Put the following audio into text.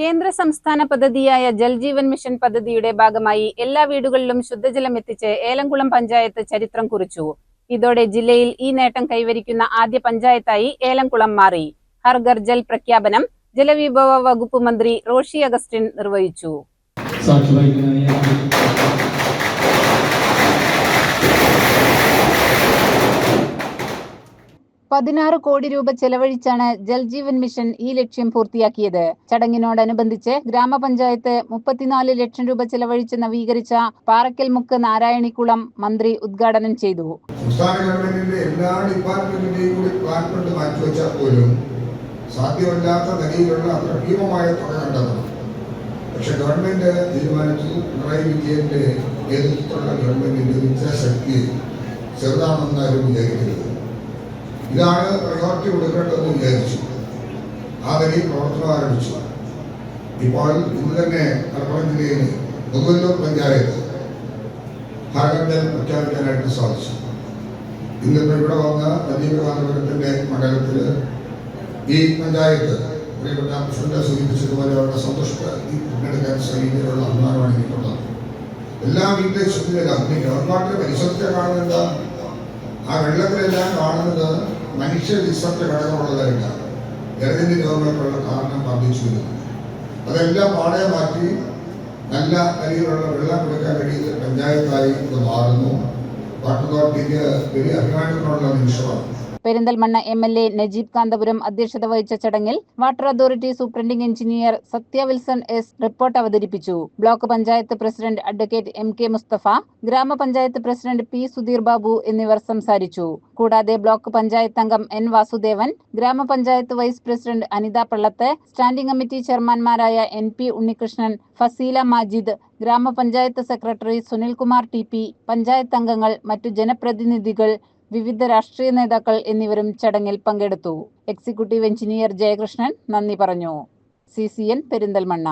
കേന്ദ്ര സംസ്ഥാന പദ്ധതിയായ ജൽജീവൻ മിഷൻ പദ്ധതിയുടെ ഭാഗമായി എല്ലാ വീടുകളിലും ശുദ്ധജലം എത്തിച്ച് ഏലംകുളം പഞ്ചായത്ത് ചരിത്രം കുറിച്ചു. ഇതോടെ ജില്ലയിൽ ഈ നേട്ടം കൈവരിക്കുന്ന ആദ്യ പഞ്ചായത്തായി ഏലംകുളം മാറി. ഹർഗർ ജൽ പ്രഖ്യാപനം ജലവിഭവ വകുപ്പ് മന്ത്രി റോഷി അഗസ്റ്റിൻ നിർവഹിച്ചു. പതിനാറ് കോടി രൂപ ചെലവഴിച്ചാണ് ജൽജീവൻ മിഷൻ ഈ ലക്ഷ്യം പൂർത്തിയാക്കിയത്. ചടങ്ങിനോടനുബന്ധിച്ച് ഗ്രാമപഞ്ചായത്ത് മുപ്പത്തിനാല് ലക്ഷം രൂപ ചെലവഴിച്ച് നവീകരിച്ച പാറക്കൽ മുക്ക് നാരായണിക്കുളം മന്ത്രി ഉദ്ഘാടനം ചെയ്തു. സംസ്ഥാന ഗവൺമെന്റിന്റെ എല്ലാ സാധ്യമല്ലാത്ത പക്ഷെ ഗവൺമെന്റ് തീരുമാനിച്ചു പിണറായി വിജയന്റെ നേതൃത്വത്തിലുള്ള ഗവൺമെന്റിന്റെ ഇച്ഛാശക്തി ചെറുതാണെന്ന് ആരും വിചാരിക്കരുത്. ഇതാണ് പ്രയോറിറ്റി കൊടുക്കേണ്ടതെന്ന് വിചാരിച്ചു. ആ നിലയിൽ പ്രവർത്തനം ആരംഭിച്ചു. ഇപ്പോൾ ഇന്ന് തന്നെ മലപ്പുറം ജില്ലയിൽ മുതലൂർ പഞ്ചായത്ത് ഭാഗം പ്രഖ്യാപിക്കാനായിട്ട് സാധിച്ചു. ഇന്നിപ്പോൾ ഇവിടെ വന്ന നദീകാന്തപുരത്തിന്റെ മണ്ഡലത്തിൽ ഈ പഞ്ചായത്ത് പ്രിയപ്പെട്ട പ്രസിഡന്റ് സൂചിപ്പിച്ചതുപോലെ അവരുടെ സന്തുഷ്ട തിരഞ്ഞെടുക്കാൻ ശ്രമിക്കാനുള്ള അഭിമാനമാണ് എനിക്കുള്ളത്. എല്ലാ വീട്ടിലെ ശുദ്ധിയിലും ഈ ഗവൺമെന്റ് പരിസരത്തെ കാണുന്നത് ആ വെള്ളത്തിലെല്ലാം കാണുന്നത് മനുഷ്യ വിസർജ ഘടകമുള്ളതായിട്ടാണ് ജലജന്യ രോഗങ്ങൾക്കുള്ള കാരണം വർദ്ധിച്ചു വരുന്നു അതെല്ലാം പാടെ മാറ്റി നല്ല നിലയിലുള്ള വെള്ളം കൊടുക്കാൻ കഴിയുന്ന പഞ്ചായത്തായി ഇത് മാറുന്നു. വാട്ടർ അതോറിറ്റിക്ക് വലിയ അഭിമാനത്തിനുള്ള നിമിഷമാണ്. Perinthalmanna M L A Najeeb Kanthapuram അധ്യക്ഷത വഹിച്ച ചടങ്ങിൽ water authority superintending engineer Sathya Wilson S report അവതരിപ്പിച്ചു. Block panchayat president advocate M K Mustafa ഗ്രാമപഞ്ചായത്ത് പ്രസിഡന്റ് പി സുധീർ ബാബു എന്നിവർ സംസാരിച്ചു. കൂടാതെ ബ്ലോക്ക് പഞ്ചായത്ത് അംഗം എൻ വാസുദേവൻ ഗ്രാമപഞ്ചായത്ത് vice president Anitha Pallath standing committee ചെയർമാൻമാരായ N P Unnikrishnan Faseela Majid ഗ്രാമപഞ്ചായത്ത് secretary Sunilkumar T P panchayat അംഗങ്ങൾ മറ്റു ജനപ്രതിനിധികൾ വിവിധ രാഷ്ട്രീയ നേതാക്കൾ എന്നിവരും ചടങ്ങിൽ പങ്കെടുത്തു. എക്സിക്യൂട്ടീവ് എഞ്ചിനീയർ ജയകൃഷ്ണൻ നന്ദി പറഞ്ഞു. C C N Perinthalmanna.